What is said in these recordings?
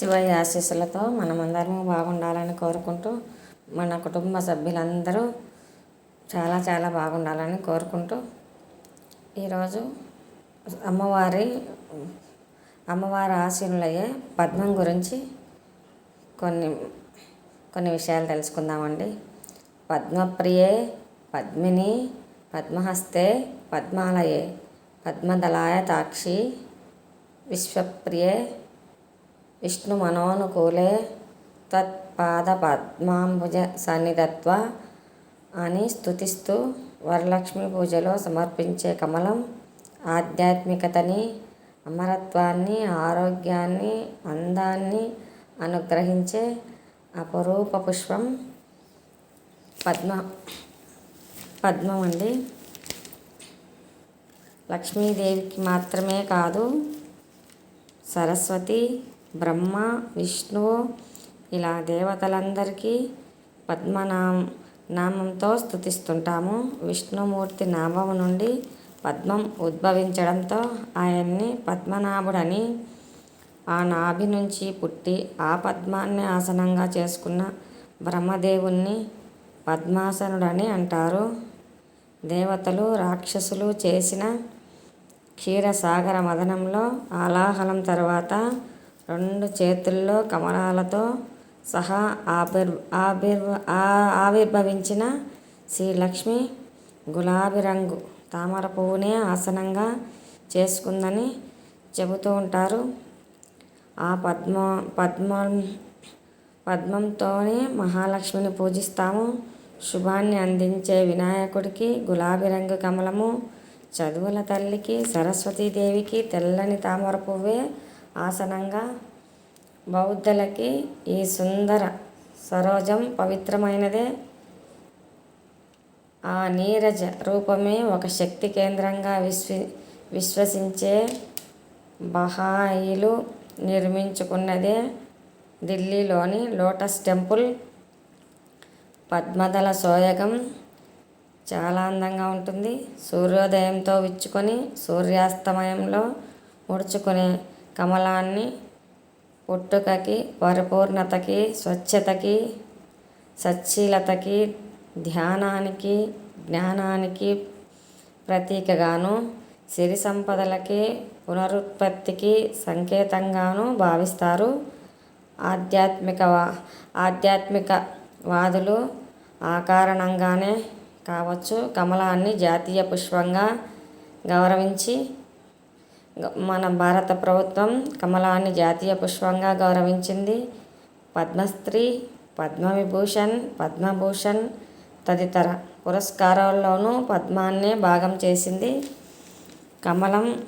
శివయ్య ఆశీస్సులతో మనమందరము బాగుండాలని కోరుకుంటూ మన కుటుంబ సభ్యులందరూ చాలా చాలా బాగుండాలని కోరుకుంటూ ఈరోజు అమ్మవారి అమ్మవారి ఆశీనులయ్యే పద్మం గురించి కొన్ని కొన్ని విషయాలు తెలుసుకుందామండి. పద్మప్రియే పద్మిని పద్మహస్తే పద్మాలయే పద్మదళాయ తాక్షి విశ్వప్రియే విష్ణు మనోనుకూలే తత్పాద సన్నిధత్వ అని స్తుతిస్తూ వరలక్ష్మి పూజలో సమర్పించే కమలం ఆధ్యాత్మికతని అమరత్వాన్ని ఆరోగ్యాన్ని అందాన్ని అనుగ్రహించే అపరూప పుష్పం పద్మ పద్మం అండి లక్ష్మీదేవికి మాత్రమే కాదు సరస్వతి బ్రహ్మ విష్ణువు ఇలా దేవతలందరికీ పద్మనామ నామంతో స్థుతిస్తుంటాము విష్ణుమూర్తి నామం నుండి పద్మం ఉద్భవించడంతో ఆయన్ని పద్మనాభుడని ఆ నాభి నుంచి పుట్టి ఆ పద్మాన్ని ఆసనంగా చేసుకున్న బ్రహ్మదేవుణ్ణి పద్మాసనుడని అంటారు. దేవతలు రాక్షసులు చేసిన క్షీరసాగర మదనంలో ఆలాహలం తర్వాత రెండు చేతుల్లో కమలాలతో సహా ఆవిర్ ఆబిర్ ఆ- ఆవిర్భవించిన శ్రీలక్ష్మి గులాబీ రంగు తామర పువ్వునే ఆసనంగా చేసుకుందని చెబుతూ ఉంటారు. ఆ పద్మ పద్మం పద్మంతోనే మహాలక్ష్మిని పూజిస్తాము. శుభాన్ని అందించే వినాయకుడికి గులాబీ రంగు కమలము చదువుల తల్లికి సరస్వతీదేవికి తెల్లని తామర పువ్వే ఆసనంగా బౌద్ధులకి ఈ సుందర సరోజం పవిత్రమైనదే. ఆ నీరజ రూపమే ఒక శక్తి కేంద్రంగా విశ్వ విశ్వసించే బహాయిలు నిర్మించుకున్నదే. ఢిల్లీలోని లోటస్ టెంపుల్ పద్మదళ సోయగం చాలా అందంగా ఉంటుంది. సూర్యోదయంతో విచ్చుకొని సూర్యాస్తమయంలో ముడుచుకునే కమలాన్ని పుట్టుకకి పరిపూర్ణతకి స్వచ్ఛతకి సచ్చీలతకి ధ్యానానికి జ్ఞానానికి ప్రతీకగాను సిరి సంపదలకి పునరుత్పత్తికి సంకేతంగాను భావిస్తారు. ఆధ్యాత్మిక వా- ఆధ్యాత్మిక వాదులు ఆ కారణంగానే కావచ్చు కమలాన్ని జాతీయ పుష్పంగా గౌరవించి మన భారత ప్రభుత్వం కమలాన్ని జాతీయ పుష్పంగా గౌరవించింది. పద్మశ్రీ పద్మవిభూషణ్ పద్మభూషణ్ తదితర పురస్కారాల్లోనూ పద్మాన్నే భాగం చేసింది. కమలం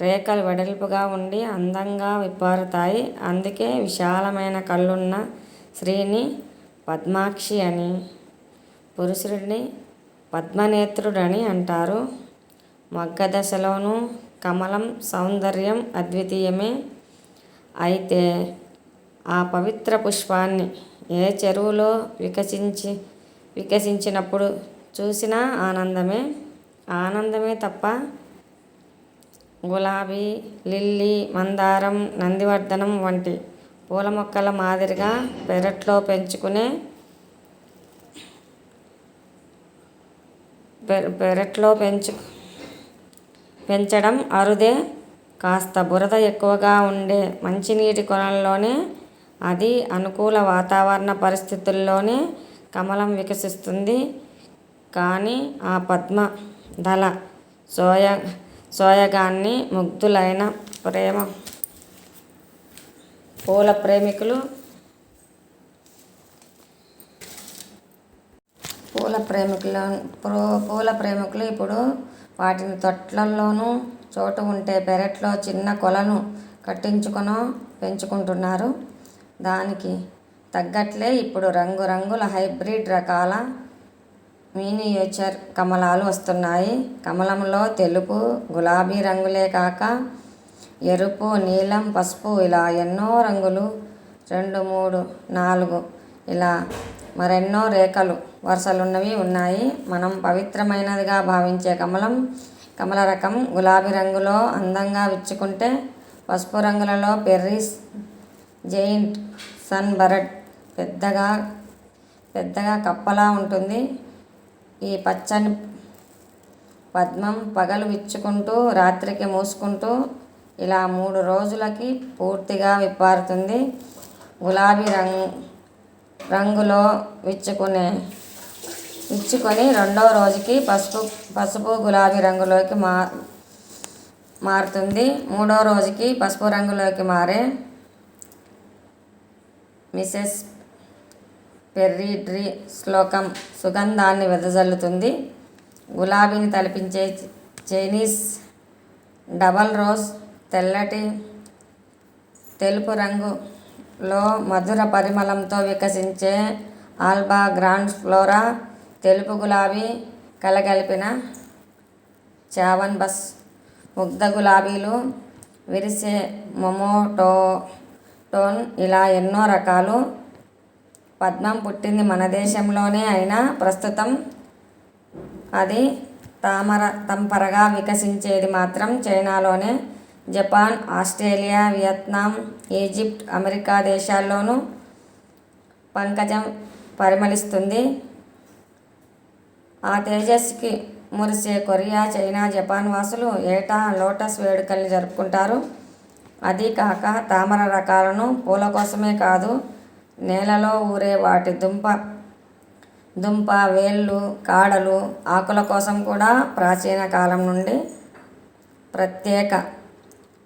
రేఖలు వెడల్పుగా ఉండి అందంగా విప్పారుతాయి. అందుకే విశాలమైన కళ్ళున్న స్త్రీని పద్మాక్షి అని పురుషుడిని పద్మనేత్రుడని అంటారు. మగ్గ దశలోనూ కమలం సౌందర్యం అద్వితీయమే అయితే ఆ పవిత్ర పుష్పాన్ని ఏ చెరువులో వికసించి వికసించినప్పుడు చూసినా ఆనందమే? ఆనందమే తప్ప గులాబీ లిల్లీ మందారం నందివర్ధనం వంటి పూల మొక్కల మాదిరిగా పెరట్లో పెంచుకునే పెర- పెరట్లో పెంచు పెంచడం అరుదే. కాస్త బురద ఎక్కువగా ఉండే మంచినీటి కొనల్లోనే అది అనుకూల వాతావరణ పరిస్థితుల్లోనే కమలం వికసిస్తుంది. కానీ ఆ పద్మ దళ సోయ సోయగాన్ని ముగ్ధులైన ప్రేమ పూల ప్రేమికులు పూల ప్రేమికుల ప్రో- పూల ప్రేమికులు ఇప్పుడు వాటిని తొట్లల్లోనూ చోటు ఉంటే పెరట్లో చిన్న కొలను కట్టించుకొనో పెంచుకుంటున్నారు. దానికి తగ్గట్లే ఇప్పుడు రంగురంగుల హైబ్రిడ్ రకాల మీనియేచర్ కమలాలు వస్తున్నాయి. కమలంలో తెలుపు గులాబీ రంగులే కాక ఎరుపు నీలం పసుపు ఇలా ఎన్నో రంగులు రెండు మూడు నాలుగు ఇలా మరెన్నో రేఖలు వరుసలున్నవి ఉన్నాయి. మనం పవిత్రమైనదిగా భావించే కమలం కమల రకం గులాబీ రంగులో అందంగా విచ్చుకుంటే పసుపు రంగులలో బెర్రీస్ జైంట్ సన్ బరడ్ పెద్దగా పెద్దగా కప్పలా ఉంటుంది. ఈ పచ్చని పద్మం పగలు విచ్చుకుంటూ రాత్రికి మూసుకుంటూ ఇలా మూడు రోజులకి పూర్తిగా విప్పారుతుంది. గులాబీ రంగు రంగులో విచ్చుకునే విచ్చుకొని రెండో రోజుకి పసుపు పసుపు గులాబీ రంగులోకి మా మారుతుంది. మూడో రోజుకి పసుపు రంగులోకి మారే మిసెస్ పెర్రీడ్రీ శ్లోకం సుగంధాన్ని వెదజల్లుతుంది. గులాబీని తలపించే చైనీస్ డబల్ రోజ్ తెల్లటి తెలుపు రంగు లో మధుర పరిమళంతో వికసించే ఆల్బా గ్రాండ్ ఫ్లోరా తెలుపు గులాబీ కలగలిపిన చావన్ బస్ ముగ్ధ గులాబీలు విరిసే మొమోటో టోన్ ఇలా ఎన్నో రకాలు. పద్మం పుట్టింది మన దేశంలోనే అయినా ప్రస్తుతం అది తామర తంపరగా వికసించేది మాత్రం చైనాలోనే. Japan Australia Vietnam Egypt America దేశాల్లోనూ పంకజం పరిమళిస్తుంది. ఆ తేజస్కి మురిసే కొరియా చైనా జపాన్ వాసులు ఏటా లోటస్ వేడుకల్ని జరుపుకుంటారు. అది కాక తామర రకాలను పూల కోసమే కాదు నేలలో ఊరే వాటి దుంప దుంప వేళ్ళు కాడలు ఆకుల కోసం కూడా ప్రాచీన కాలం నుండి ప్రత్యేక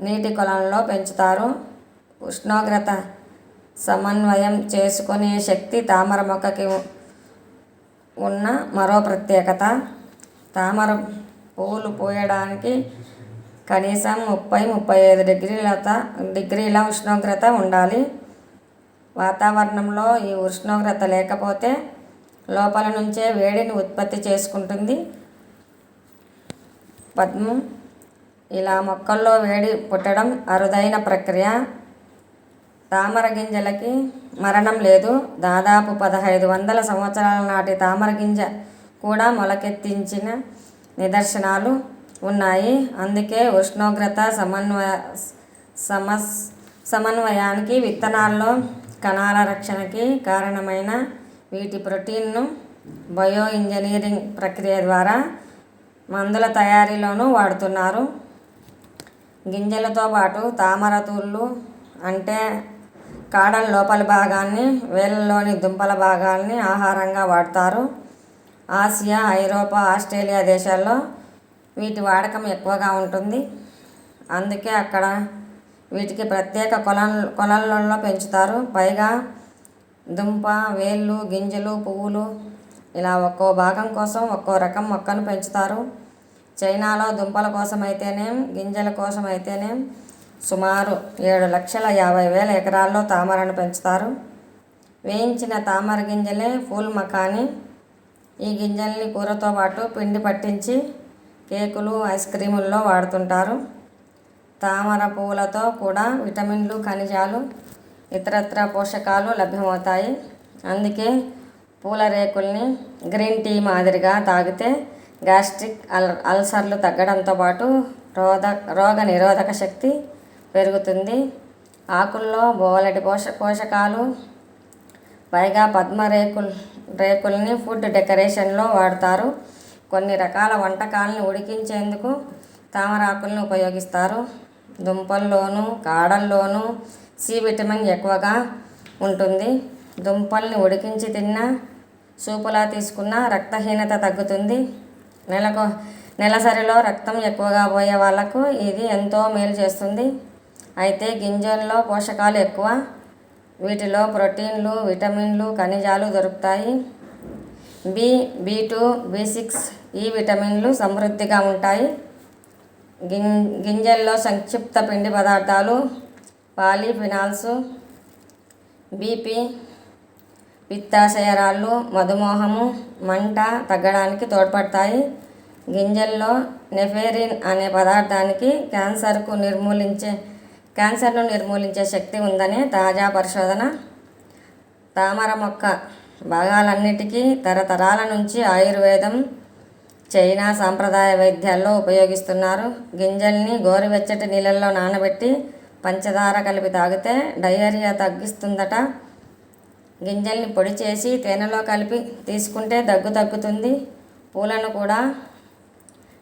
నీటి కొలంలో పెంచుతారు. ఉష్ణోగ్రత సమన్వయం చేసుకునే శక్తి తామర మొక్కకి ఉన్న మరో ప్రత్యేకత. తామర పూలు పూయడానికి కనీసం ముప్పై ముప్పై ఐదు డిగ్రీల డిగ్రీల ఉష్ణోగ్రత ఉండాలి. వాతావరణంలో ఈ ఉష్ణోగ్రత లేకపోతే లోపల నుంచే వేడిని ఉత్పత్తి చేసుకుంటుంది. పద్మం ఇలా మొక్కల్లో వేడి పుట్టడం అరుదైన ప్రక్రియ. తామర గింజలకి మరణం లేదు. దాదాపు పదహైదు వందల సంవత్సరాల నాటి తామర గింజ కూడా మొలకెత్తించిన నిదర్శనాలు ఉన్నాయి. అందుకే ఉష్ణోగ్రత సమన్వయ సమస్ సమన్వయానికి విత్తనాల్లో కణాల రక్షణకి కారణమైన వీటి ప్రోటీన్ను బయో ఇంజనీరింగ్ ప్రక్రియ ద్వారా మందుల తయారీలోనూ వాడుతున్నారు. గింజలతో పాటు తామర తూళ్ళు అంటే కాడల లోపలి భాగాన్ని వేళ్ళలోని దుంపల భాగాల్ని ఆహారంగా వాడతారు. ఆసియా ఐరోపా ఆస్ట్రేలియా దేశాల్లో వీటి వాడకం ఎక్కువగా ఉంటుంది. అందుకే అక్కడ వీటికి ప్రత్యేక కొలం కొలల్లో పెంచుతారు. పైగా దుంప వేళ్ళు గింజలు పువ్వులు ఇలా ఒక్కో భాగం కోసం ఒక్కో రకం మొక్కను పెంచుతారు. చైనాలో దుంపల కోసం అయితేనేం గింజల కోసం అయితేనేం సుమారు ఏడు లక్షల యాభై వేల ఎకరాల్లో తామరను పెంచుతారు. వేయించిన తామర గింజలే ఫూల్ మకాని. ఈ గింజల్ని కూరతో పాటు పిండి పట్టించి కేకులు ఐస్ క్రీముల్లో వాడుతుంటారు. తామర పువ్వులతో కూడా విటమిన్లు ఖనిజాలు ఇతరత్ర పోషకాలు లభ్యమవుతాయి. అందుకే పూల రేకుల్ని గ్రీన్ టీ మాదిరిగా తాగితే గ్యాస్ట్రిక్ అల్ అల్సర్లు తగ్గడంతో పాటు రోధ రోగ నిరోధక శక్తి పెరుగుతుంది. ఆకుల్లో బోలెడి పోష పోషకాలు పైగా పద్మ రేకుల్ రేకుల్ని ఫుడ్ డెకరేషన్లో వాడతారు. కొన్ని రకాల వంటకాలను ఉడికించేందుకు తామరాకులను ఉపయోగిస్తారు. దుంపల్లోనూ కాడల్లోనూ సి విటమిన్ ఎక్కువగా ఉంటుంది. దుంపల్ని ఉడికించి తిన్నా సూపులా తీసుకున్న రక్తహీనత తగ్గుతుంది. నెలకు నెలసరిలో రక్తం ఎక్కువగా పోయే వాళ్ళకు ఇది ఎంతో మేలు చేస్తుంది. అయితే గింజల్లో పోషకాలు ఎక్కువ. వీటిలో ప్రోటీన్లు విటమిన్లు ఖనిజాలు దొరుకుతాయి. B B two B six E విటమిన్లు సమృద్ధిగా ఉంటాయి. గిం గింజల్లో సంక్షిప్త పిండి పదార్థాలు పాలిఫినాల్స్ బీపీ పిత్తాశయరాళ్ళు మధుమేహము మంట తగ్గడానికి తోడ్పడతాయి. గింజల్లో నెఫేరిన్ అనే పదార్థానికి క్యాన్సర్కు నిర్మూలించే క్యాన్సర్ను నిర్మూలించే శక్తి ఉందని తాజా పరిశోధన. తామర మొక్క భాగాలన్నిటికీ తరతరాల నుంచి ఆయుర్వేదం చైనా సాంప్రదాయ వైద్యాల్లో ఉపయోగిస్తున్నారు. గింజల్ని గోరువెచ్చటి నీళ్ళల్లో నానబెట్టి పంచదార కలిపి తాగితే డయేరియా తగ్గిస్తుందట. గింజల్ని పొడి చేసి తేనెలో కలిపి తీసుకుంటే దగ్గు తగ్గుతుంది. పూలను కూడా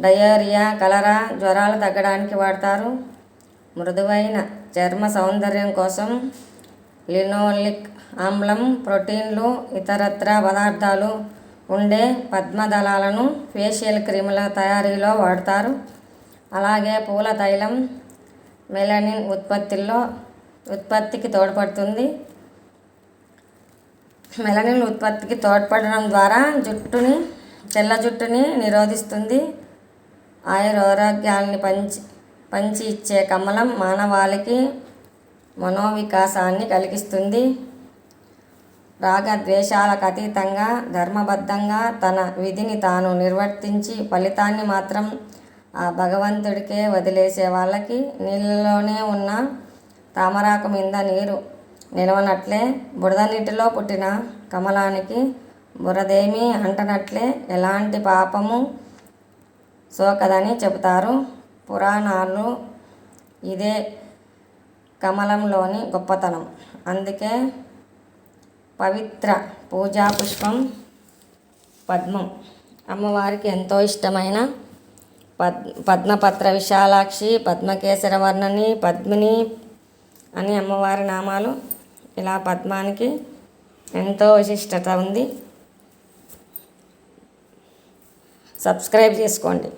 డయేరియా కలరా జ్వరాలు తగ్గడానికి వాడతారు. మృదువైన చర్మ సౌందర్యం కోసం లినోలిక్ ఆమ్లం ప్రోటీన్లు ఇతరత్ర పదార్థాలు ఉండే పద్మదళాలను ఫేషియల్ క్రీముల తయారీలో వాడతారు. అలాగే పూల తైలం మెలనిన్ ఉత్పత్తిలో ఉత్పత్తికి తోడ్పడుతుంది. మెలనిన్ ఉత్పత్తికి తోడ్పడడం ద్వారా జుట్టుని తెల్ల జుట్టుని నిరోధిస్తుంది. ఆయురారోగ్యాన్ని పంచి పంచి ఇచ్చే కమలం మానవాళికి మనోవికాసాన్ని కలిగిస్తుంది. రాగద్వేషాలకు అతీతంగా ధర్మబద్ధంగా తన విధిని తాను నిర్వర్తించి ఫలితాన్ని మాత్రం ఆ భగవంతుడికే వదిలేసే వాళ్ళకి నీళ్ళలోనే ఉన్న తామరాకు మీద నీరు నిలవనట్లే బురద నీటిలో పుట్టిన కమలానికి బురదేమీ అంటనట్లే ఎలాంటి పాపము సోకదని చెబుతారు. పురాణాలు ఇదే కమలంలోని గొప్పతనం. అందుకే పవిత్ర పూజా పుష్పం పద్మం. అమ్మవారికి ఎంతో ఇష్టమైన పద్ పద్మపత్ర విశాలాక్షి పద్మకేసర వర్ణని పద్మిని అని అమ్మవారి నామాలు ఇలా పద్మానికి ఎంతో విశిష్టత ఉంది. సబ్స్క్రైబ్ చేసుకోండి.